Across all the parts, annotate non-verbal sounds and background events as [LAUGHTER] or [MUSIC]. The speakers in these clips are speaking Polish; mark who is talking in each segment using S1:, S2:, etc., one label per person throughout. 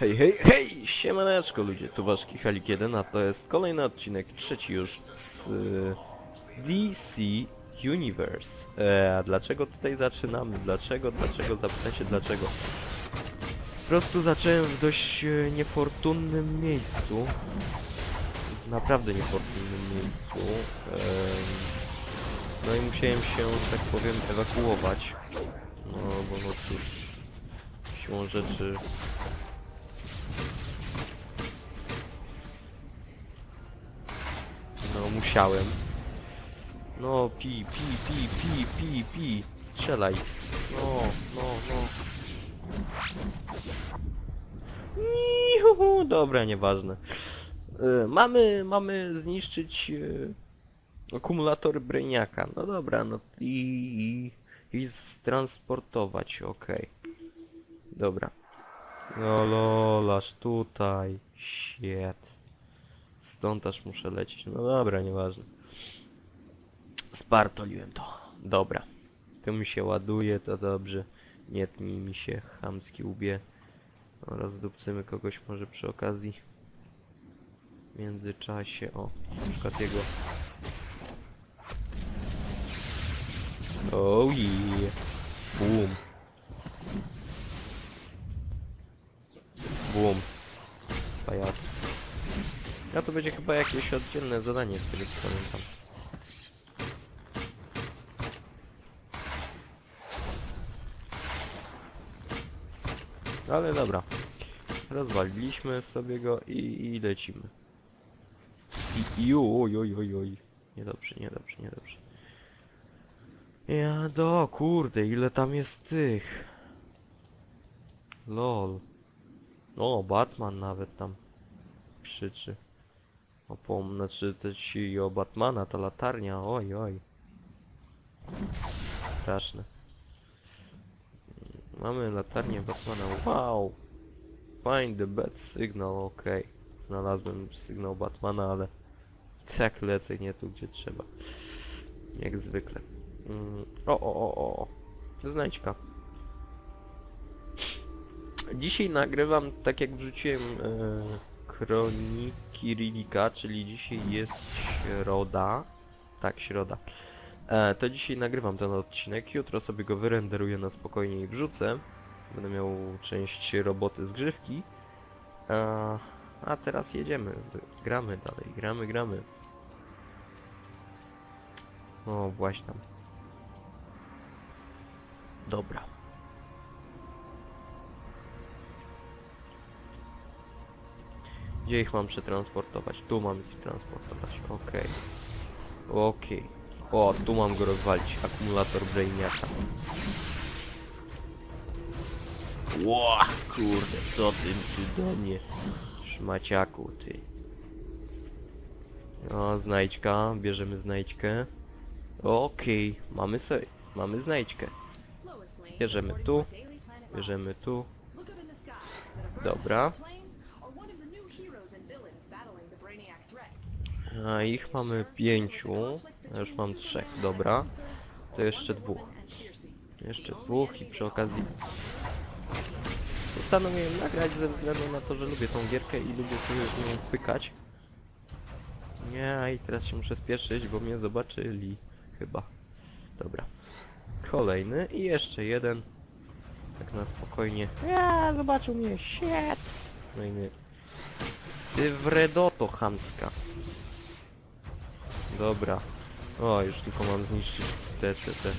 S1: Hej, hej, hej! Siemaneczko ludzie, tu wasz Kichalik 1, a to jest kolejny odcinek, trzeci już z y, DC Universe. E, a dlaczego tutaj zaczynamy? Dlaczego? Dlaczego? Zapytacie dlaczego? Po prostu zacząłem w dość e, niefortunnym miejscu. W naprawdę niefortunnym miejscu. Em, no i musiałem się, tak powiem, ewakuować. No bo no cóż, siłą rzeczy musiałem. No pi, pi, pi, pi, pi, pi. Strzelaj. No, no, no. Niuhu, dobra, nieważne. Y, mamy, mamy zniszczyć y, akumulator Brainiaka. No dobra, no i, i, i transportować, okej. Dobra. No lolaż tutaj. Shit. Stąd aż muszę lecieć. No dobra, nieważne. Spartoliłem to. Dobra. To mi się ładuje, to dobrze. Nie tnij mi się chamski łbie. No, rozdupcymy kogoś może przy okazji. W międzyczasie, o, na przykład jego. Oh yeah. Boom. Boom. Pajac. Ja to będzie chyba jakieś oddzielne zadanie z tego co pamiętam. Ale dobra. Rozwaliliśmy sobie go i, i lecimy. I, i oj, oj, oj, oj. Niedobrze, niedobrze, niedobrze. Ja do, kurde, ile tam jest tych. Lol. O, Batman nawet tam krzyczy. O pom, znaczy to ci o Batmana, ta latarnia, oj, oj. Straszne. Mamy latarnię Batmana, wow! Find the bad signal, okej. Znalazłem sygnał Batmana, ale tak lecę nie tu, gdzie trzeba. Jak zwykle. Mm, o, o, o, o. Znajdźka. Dzisiaj nagrywam, tak jak wrzuciłem e, Kroniki Rilika, czyli dzisiaj jest środa. Tak, środa. E, to dzisiaj nagrywam ten odcinek, jutro sobie go wyrenderuję na spokojnie i wrzucę. Będę miał część roboty z grzywki. E, a teraz jedziemy, gramy dalej, gramy, gramy. O, właśnie. Dobra. Gdzie ich mam przetransportować? Tu mam ich transportować. Okej. Okej. O, tu mam go rozwalić. Akumulator Brainiaka. Ła, kurde, co ty tu do mnie? Szmaciaku, ty. O, znajdźka. Bierzemy znajdźkę. Okej, mamy sobie. Mamy znajdźkę.
S2: Bierzemy tu,
S1: Bierzemy tu.
S2: Dobra.
S1: A ich mamy pięciu. Ja już mam trzech, dobra. To jeszcze dwóch. Jeszcze dwóch i przy okazji postanowiłem nagrać ze względu na to, że lubię tą gierkę i lubię sobie z nią pykać. Nie, i teraz się muszę spieszyć, bo mnie zobaczyli. Chyba. Dobra. Kolejny i jeszcze jeden. Tak na spokojnie. Ja, zobaczył mnie, shit! No i my... Ty wredoto chamska. Dobra. O, już tylko mam zniszczyć te, te, te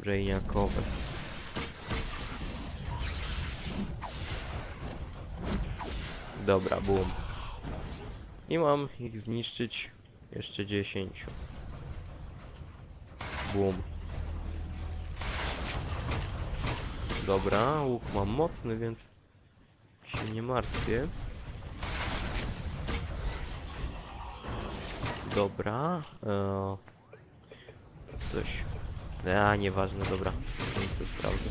S1: brainiakowe. Dobra, boom. I mam ich zniszczyć jeszcze 10. Boom. Dobra, łuk mam mocny, więc się nie martwię. Dobra. E, coś. A, nieważne, dobra. Już sobie sprawdzę.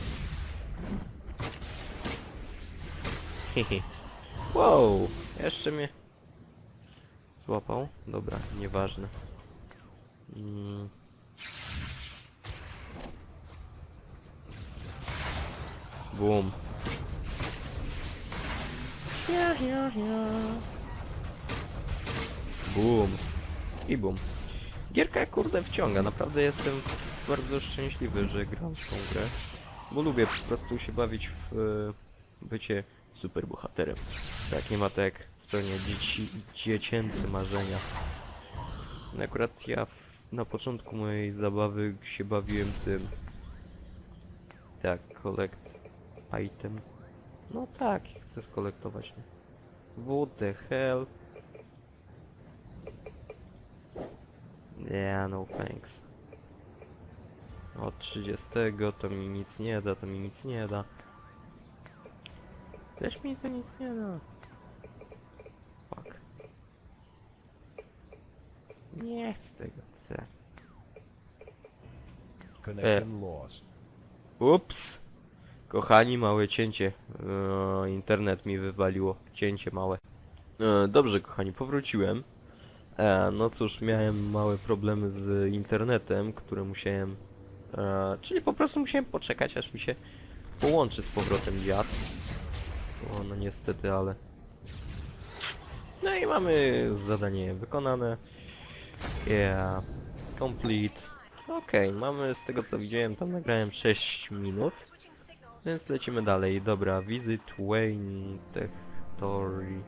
S1: Hehe. wow, jeszcze mnie złapał. Dobra, nieważne. Mm. Boom. Boom. I boom. Gierka kurde wciąga, naprawdę jestem bardzo szczęśliwy, że gram w tą grę. Bo lubię po prostu się bawić w e, bycie superbohaterem. Tak, nie ma to jak spełniać dzieci, dziecięce marzenia. Akurat ja w, na początku mojej zabawy się bawiłem tym. Tak, collect item. No tak, chcę skolektować. What the hell? Yeah, no thanks. Od 30 to mi nic nie da, to mi nic nie da. Też mi to nic nie da. Fuck. Nie chcę tego, chcę.
S3: Connection lost.
S1: Ups! Kochani, małe cięcie. E, internet mi wywaliło. Cięcie małe. E, dobrze, kochani, powróciłem. E, no cóż, miałem małe problemy z internetem, które musiałem... E, czyli po prostu musiałem poczekać, aż mi się połączy z powrotem dziad. O, no niestety, ale... No i mamy zadanie wykonane. Yeah. Complete. Okej, mamy z tego co widziałem, tam nagrałem 6 minut. Więc lecimy dalej. Dobra, visit Wayne Techtory.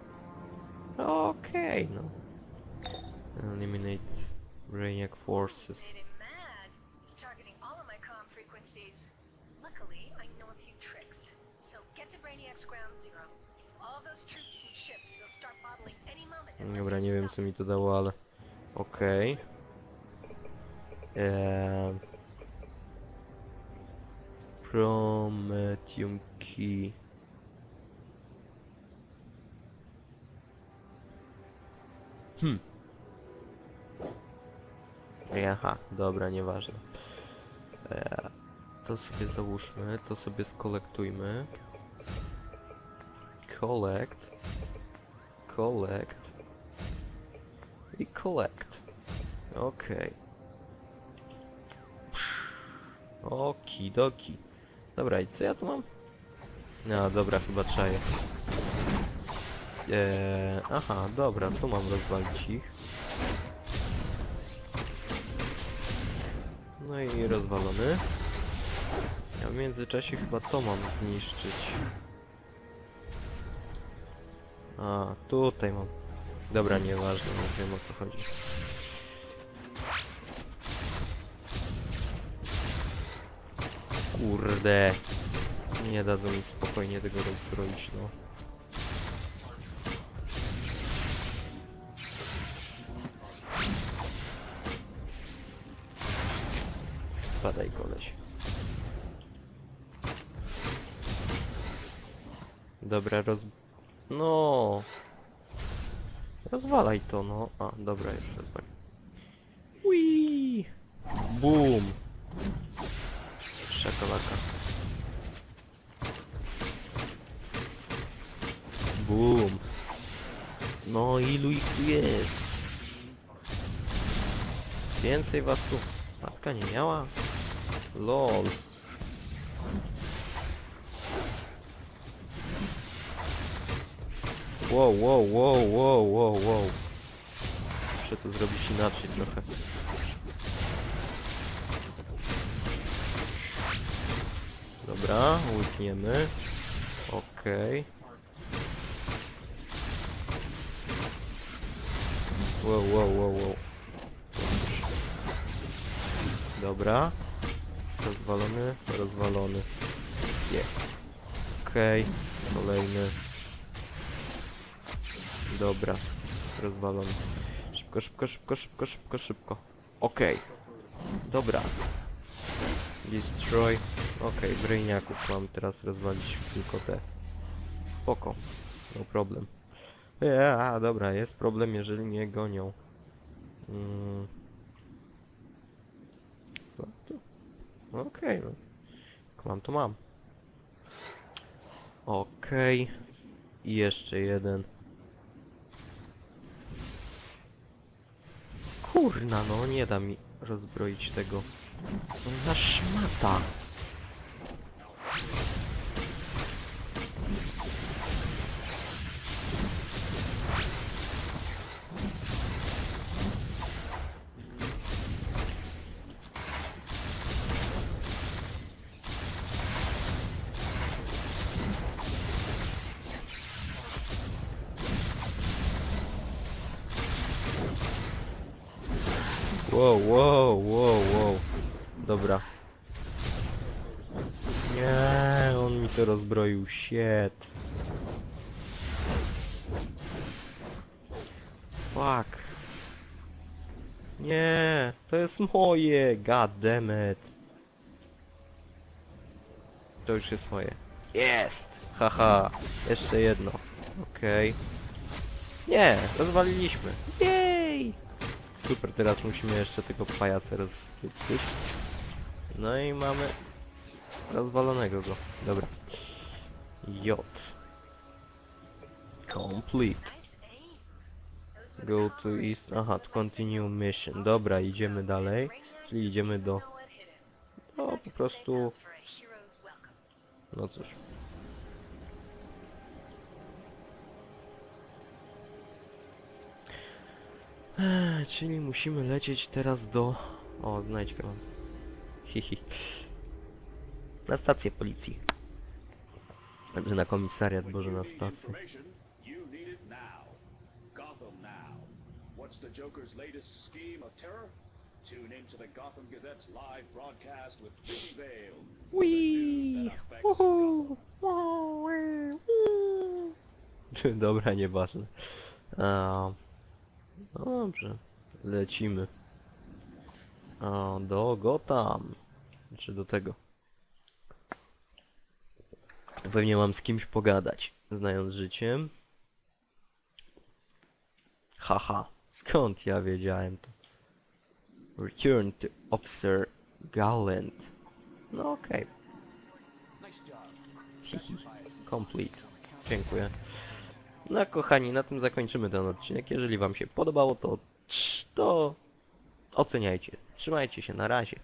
S1: Okej, no. Eliminate Brainiac Forces.
S4: made him mad. He's targeting all of my comm frequencies. Luckily, I know a few tricks. So get to Brainiac's ground zero. All those troops and ships, they'll start bottling any moment. unless
S1: Dobra,
S4: you
S1: nie wiem co mi to dało, ale... Okej. Eee... Prometium Key. Hmm. Aha, dobra, nieważne. Eee, to sobie załóżmy, to sobie skolektujmy. Collect. Collect. I collect. Okej. Okidoki. Dobra, i co ja tu mam? No, dobra, chyba czaję. Eee, aha, dobra, tu mam rozwalić ich. No i rozwalony. Ja w międzyczasie chyba to mam zniszczyć. A, tutaj mam. Dobra, nieważne, nie wiem o co chodzi. Kurde. Nie dadzą mi spokojnie tego rozbroić, no. Spadaj koleś. Dobra, roz... No. Rozwalaj to, no. A, dobra, już rozwali. Ui. Boom. Szakalaka. Boom. No ilu ich tu jest? Więcej was tu matka nie miała? LOL. Wow, wow, wow, wow, wow, wow. Muszę to zrobić inaczej trochę. Dobra, łykniemy. Okej. Wow, wow, wow, wow. Dobrze. Dobra. Rozwalony, rozwalony. Jest. Okej, kolejny. Dobra, rozwalony. Szybko, szybko, szybko, szybko, szybko, szybko. Okej. Dobra. Destroy. Okej, brainiaków mam teraz rozwalić tylko te. Spoko. No problem. Ja, dobra, jest problem, jeżeli mnie gonią. Mm. Co tu? Okej. Jak mam, to mam. Okej. I jeszcze jeden. Kurna, no nie da mi rozbroić tego. Co za szmata. Wow, wow, wow, wow. Dobra. Nie, on mi to rozbroił. Shit. Fuck. Nie, to jest moje. God. To już jest moje. Jest! Haha, jeszcze jedno. Okej. Nie, rozwaliliśmy. Jej! Super, teraz musimy jeszcze tego pajaca roztyczyć. No i mamy rozwalonego go. Dobra. J. Complete. Go to east. Aha, to continue mission. Dobra, idziemy dalej. Czyli idziemy do... No, po prostu... No cóż. Ech, czyli musimy lecieć teraz do... O, znajdźkę mam. Hihi. Na stację policji. Znaczy na komisariat, boże na stację.
S3: What's the Joker's latest scheme of terror? Tune into the Gotham Gazette's live broadcast with Vicky Vale.
S1: Whee! Uhu! [LAUGHS] Dobra, nieważne. A, no dobrze, lecimy. A, do Gotham. Czy do tego? Pewnie mam z kimś pogadać, znając życie. Haha, skąd ja wiedziałem to? Return to Officer Gallant. No okej. Hihi. [LAUGHS] Complete. Dziękuję. No kochani, na tym zakończymy ten odcinek. Jeżeli wam się podobało, to, to oceniajcie. Trzymajcie się, na razie.